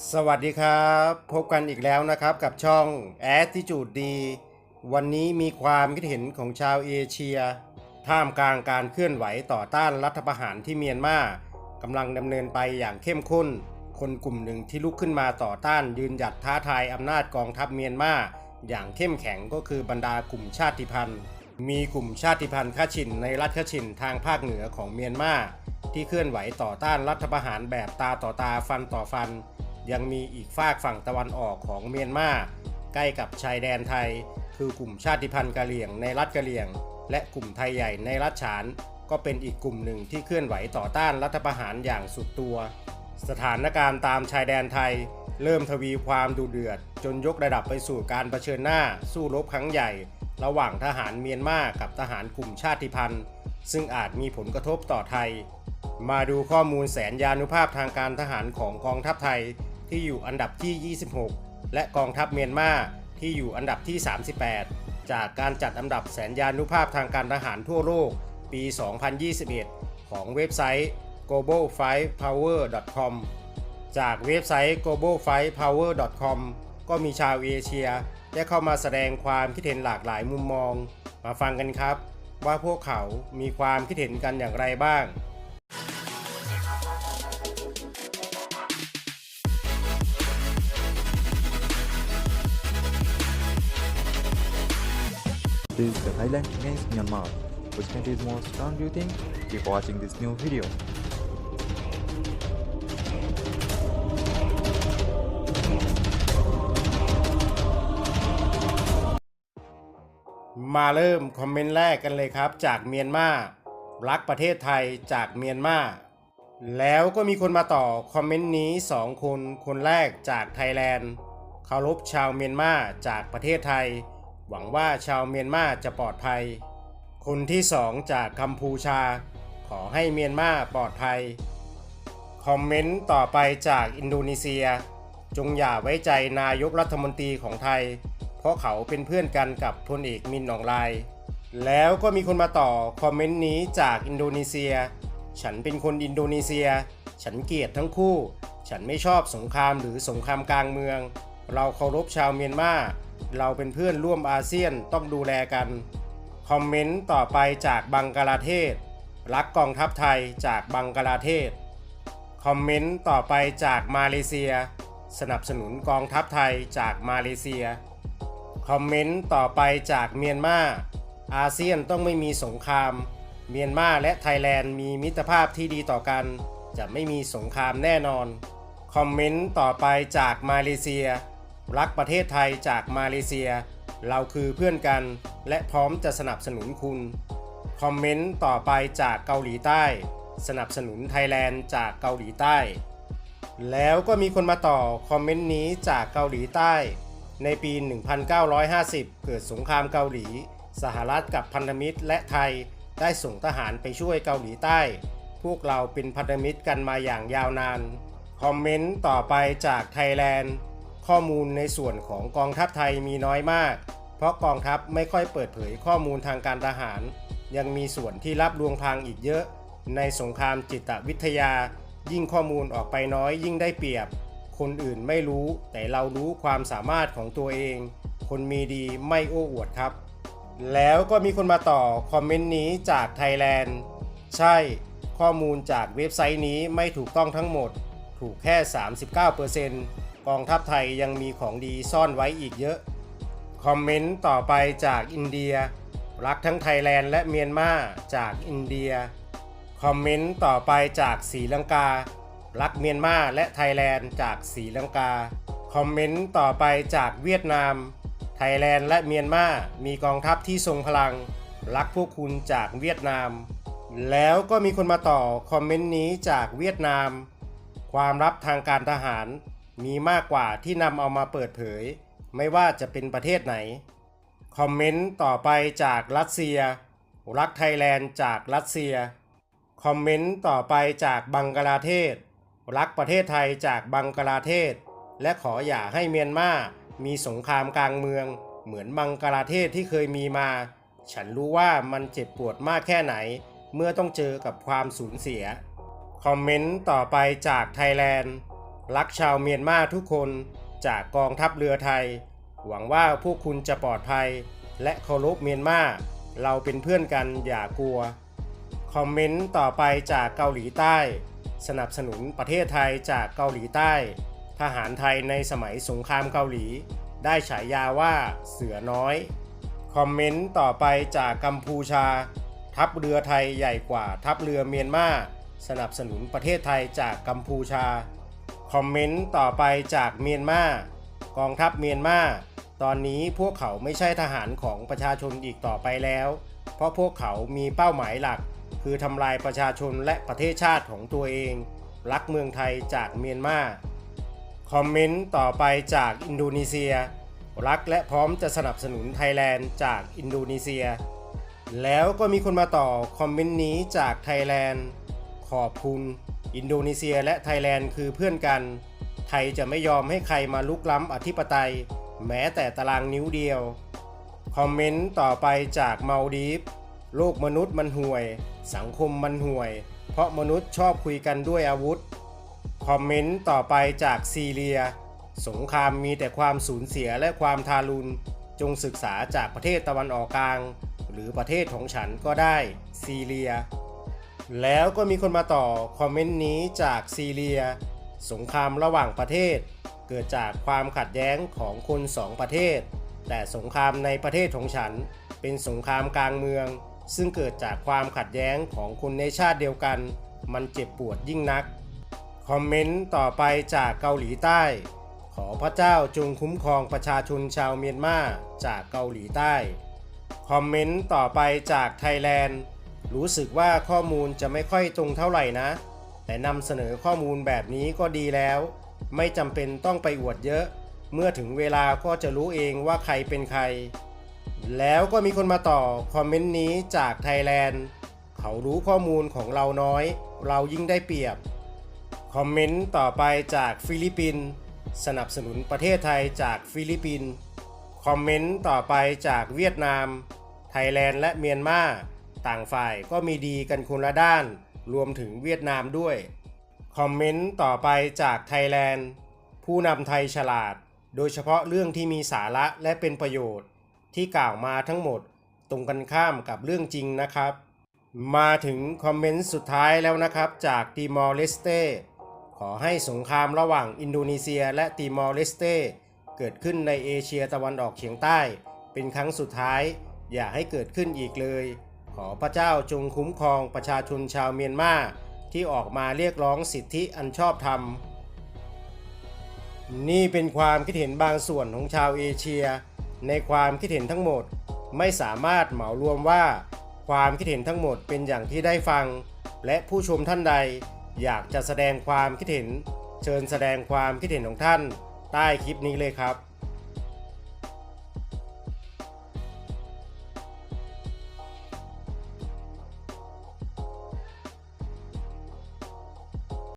สวัสดีครับ พบกันอีกแล้วนะครับกับช่อง Attitude D วันนี้มีความคิดเห็นของชาวเอเชีย ท่ามกลางการเคลื่อนไหวต่อต้านรัฐประหารที่เมียนมากำลังดำเนินไปอย่างเข้มข้น คนกลุ่มหนึ่งที่ลุกขึ้นมาต่อต้านยืนหยัดท้าทายอำนาจกองทัพเมียนมาอย่างเข้มแข็งก็คือบรรดากลุ่มชาติพันธุ์ มีกลุ่มชาติพันธุ์ข้าชินในรัฐข้าชินทางภาคเหนือของเมียนมาที่เคลื่อนไหวต่อต้านรัฐประหารแบบตาต่อตาฟันต่อฟัน ยังมีอีกฝากฝั่งตะวันออกของเมียนมาใกล้กับชายแดนไทย คือกลุ่มชาติพันธุ์กะเหรี่ยงในรัฐกะเหรี่ยง และกลุ่มไทยใหญ่ในรัฐฉาน ก็เป็นอีกกลุ่มหนึ่งที่เคลื่อนไหวต่อต้านรัฐประหารอย่างสุดตัว สถานการณ์ตามชายแดนไทย เริ่มทวีความดุเดือด จนยกระดับไปสู่การเผชิญหน้าสู้รบครั้งใหญ่ ระหว่างทหารเมียนมากับทหารกลุ่มชาติพันธุ์ ซึ่งอาจมีผลกระทบต่อไทย มาดูข้อมูลแสนยานุภาพทางการทหารของกองทัพไทย ที่อยู่อันดับที่ 26 และกองทัพเมียนมาที่อยู่อันดับที่ 38 จากการจัดอันดับแสนยานุภาพทางการทหารทั่วโลก ปี 2021 ของเว็บไซต์ globalfightpower.com จากเว็บไซต์ globalfightpower.com ก็มีชาวเอเชียได้เข้ามาแสดงความคิดเห็นหลากหลายมุมมอง มาฟังกันครับ ว่าพวกเขามีความคิดเห็นกันอย่างไรบ้าง is the Thailand against Myanmar. Which country is more strong do you think? Keep watching this new video. มาเริ่มคอมเมนต์แรกกันเลยครับ จากเมียนมารักประเทศไทยจากเมียนมาแล้วก็มีคนมาต่อคอมเมนต์นี้ 2 คน คนแรกจากไทยแลนด์เคารพชาวเมียนมาจากประเทศไทย หวังว่าชาวเมียนมาจะปลอดภัย คนที่2จากกัมพูชา ขอให้เมียนมาปลอดภัย คอมเมนต์ต่อไปจากอินโดนีเซีย จงอย่าไว้ใจนายกรัฐมนตรีของไทย เพราะเขาเป็นเพื่อนกันกับพลเอกมินอองไลน์แล้วก็มีคนมาต่อคอมเมนต์นี้จากอินโดนีเซีย ฉันเป็นคนอินโดนีเซีย ฉันเกลียดทั้งคู่ ฉันไม่ชอบสงครามหรือสงครามกลางเมือง เราเคารพชาวเมียนมา เราเป็นเพื่อนร่วมอาเซียนต้องดูแลกัน คอมเมนต์ต่อไปจากบังกลาเทศ รักกองทัพไทยจากบังกลาเทศ คอมเมนต์ต่อไปจากมาเลเซีย สนับสนุนกองทัพไทยจากมาเลเซีย คอมเมนต์ต่อไปจากเมียนมาอาเซียนต้องไม่มีสงคราม เมียนมาและไทยแลนด์มีมิตรภาพที่ดีต่อกัน จะไม่มีสงครามแน่นอน คอมเมนต์ต่อไปจากมาเลเซีย รักประเทศไทยจากมาเลเซีย เราคือเพื่อนกัน และพร้อมจะสนับสนุนคุณ คอมเมนต์ต่อไปจากเกาหลีใต้ สนับสนุนไทยแลนด์จากเกาหลีใต้ แล้วก็มีคนมาต่อคอมเมนต์นี้จากเกาหลีใต้ ในปี 1950 เกิดสงครามเกาหลี สหรัฐกับพันธมิตรและไทยได้ส่งทหารไปช่วยเกาหลีใต้ พวกเราเป็นพันธมิตรกันมาอย่างยาวนาน คอมเมนต์ต่อไปจากไทยแลนด์ ข้อมูลในส่วนของกองทัพไทยมีน้อยมาก เพราะกองทัพไม่ค่อยเปิดเผยข้อมูลทางการทหาร ยังมีส่วนที่รับลวงพรางอีกเยอะ ในสงครามจิตวิทยา ยิ่งข้อมูลออกไปน้อยยิ่งได้เปรียบ คนอื่นไม่รู้แต่เรารู้ความสามารถของตัวเอง คนมีดีไม่โอ้อวดครับ แล้วก็มีคนมาต่อคอมเมนต์นี้จากไทยแลนด์ใช่ ข้อมูลจากเว็บไซต์นี้ไม่ถูกต้องทั้งหมด ถูกแค่ 39% กองทัพไทยยังมีของดีซ่อนไว้อีกเยอะ คอมเมนต์ต่อไปจากอินเดีย รักทั้งไทยแลนด์และเมียนมาจากอินเดีย คอมเมนต์ต่อไปจากศรีลังกา รักเมียนมาและไทยแลนด์จากศรีลังกา คอมเมนต์ต่อไปจากเวียดนาม ไทยแลนด์และเมียนมามีกองทัพที่ทรงพลัง รักพวกคุณจากเวียดนาม แล้วก็มีคนมาต่อคอมเมนต์นี้จากเวียดนาม ความลับทางการทหาร มีมากกว่าที่นำเอามาเปิดเผย ไม่ว่าจะเป็นประเทศไหน คอมเมนต์ต่อไปจากรัสเซีย รักไทยแลนด์จากรัสเซีย คอมเมนต์ต่อไปจากบังกลาเทศ รักประเทศไทยจากบังกลาเทศ และขออย่าให้เมียนมามีสงครามกลางเมือง เหมือนบังกลาเทศที่เคยมีมา ฉันรู้ว่ามันเจ็บปวดมากแค่ไหน เมื่อต้องเจอกับความสูญเสีย คอมเมนต์ต่อไปจากไทยแลนด์ รักชาวเมียนมาทุกคนจากกองทัพเรือไทย หวังว่าพวกคุณจะปลอดภัย และเคารพเมียนมาเราเป็นเพื่อนกันอย่ากลัว คอมเมนต์ต่อไปจากเกาหลีใต้ สนับสนุนประเทศไทยจากเกาหลีใต้ ทหารไทยในสมัยสงครามเกาหลี ได้ฉายาว่าเสือน้อย คอมเมนต์ต่อไปจากกัมพูชา ทัพเรือไทยใหญ่กว่าทัพเรือเมียนมาสนับสนุนประเทศไทยจากกัมพูชา คอมเมนต์ต่อไปจากเมียนมากองทัพเมียนมาตอนนี้พวกเขาไม่ใช่ทหารของประชาชนอีกต่อไปแล้ว เพราะพวกเขามีเป้าหมายหลัก คือทำลายประชาชนและประเทศชาติของตัวเอง รักเมืองไทยจากเมียนมาคอมเมนต์ต่อไปจากอินโดนีเซีย รักและพร้อมจะสนับสนุนไทยแลนด์จากอินโดนีเซีย แล้วก็มีคนมาต่อคอมเมนต์นี้จากไทยแลนด์ขอบคุณ อินโดนีเซียและไทยแลนด์คือเพื่อนกัน ไทยจะไม่ยอมให้ใครมาลุกล้ำอธิปไตย แม้แต่ตารางนิ้วเดียว คอมเมนต์ต่อไปจากเมาดีฟโลกมนุษย์มันห่วย สังคมมันห่วย เพราะมนุษย์ชอบคุยกันด้วยอาวุธ คอมเมนต์ต่อไปจากซีเรีย สงครามมีแต่ความสูญเสียและความทารุณ จงศึกษาจากประเทศตะวันออกกลาง หรือประเทศของฉันก็ได้ ซีเรีย แล้วก็มีคนมาต่อคอมเมนต์นี้จากซีเรีย สงครามระหว่างประเทศ เกิดจากความขัดแย้งของคนสองประเทศ แต่สงครามในประเทศของฉัน เป็นสงครามกลางเมือง ซึ่งเกิดจากความขัดแย้งของคนในชาติเดียวกัน มันเจ็บปวดยิ่งนัก คอมเมนต์ต่อไปจากเกาหลีใต้ ขอพระเจ้าจงคุ้มครองประชาชนชาวเมียนมาจากเกาหลีใต้ คอมเมนต์ต่อไปจากไทยแลนด์ รู้สึกว่าข้อมูลจะไม่ค่อยตรงเท่าไหร่นะ แต่นำเสนอข้อมูลแบบนี้ก็ดีแล้ว ไม่จำเป็นต้องไปอวดเยอะ เมื่อถึงเวลาก็จะรู้เองว่าใครเป็นใคร แล้วก็มีคนมาต่อคอมเมนต์นี้จากไทยแลนด์เขารู้ข้อมูลของเราน้อย เรายิ่งได้เปรียบ คอมเมนต์ต่อไปจากฟิลิปปินส์สนับสนุนประเทศไทยจากฟิลิปปินส์คอมเมนต์ต่อไปจากเวียดนาม ไทยแลนด์และเมียนมา ต่างฝ่ายก็มีดีกันคนละด้าน รวมถึงเวียดนามด้วย คอมเมนต์ต่อไปจากไทยแลนด์ ผู้นำไทยฉลาด โดยเฉพาะเรื่องที่มีสาระและเป็นประโยชน์ ที่กล่าวมาทั้งหมดตรงกันข้ามกับเรื่องจริงนะครับ มาถึงคอมเมนต์สุดท้ายแล้วนะครับจากติมอร์เลสเตขอให้สงครามระหว่างอินโดนีเซียและติมอร์เลสเตเกิดขึ้นในเอเชียตะวันออกเฉียงใต้ เป็นครั้งสุดท้าย อย่าให้เกิดขึ้นอีกเลย ขอพระเจ้าจงคุ้มครองประชาชนชาวเมียนมาที่ออกมาเรียกร้องสิทธิอันชอบธรรม นี่เป็นความคิดเห็นบางส่วนของชาวเอเชีย ในความคิดเห็นทั้งหมดไม่สามารถเหมารวมว่า ความคิดเห็นทั้งหมดเป็นอย่างที่ได้ฟัง และผู้ชมท่านใด อยากจะแสดงความคิดเห็น เชิญแสดงความคิดเห็นของท่าน ใต้คลิปนี้เลยครับ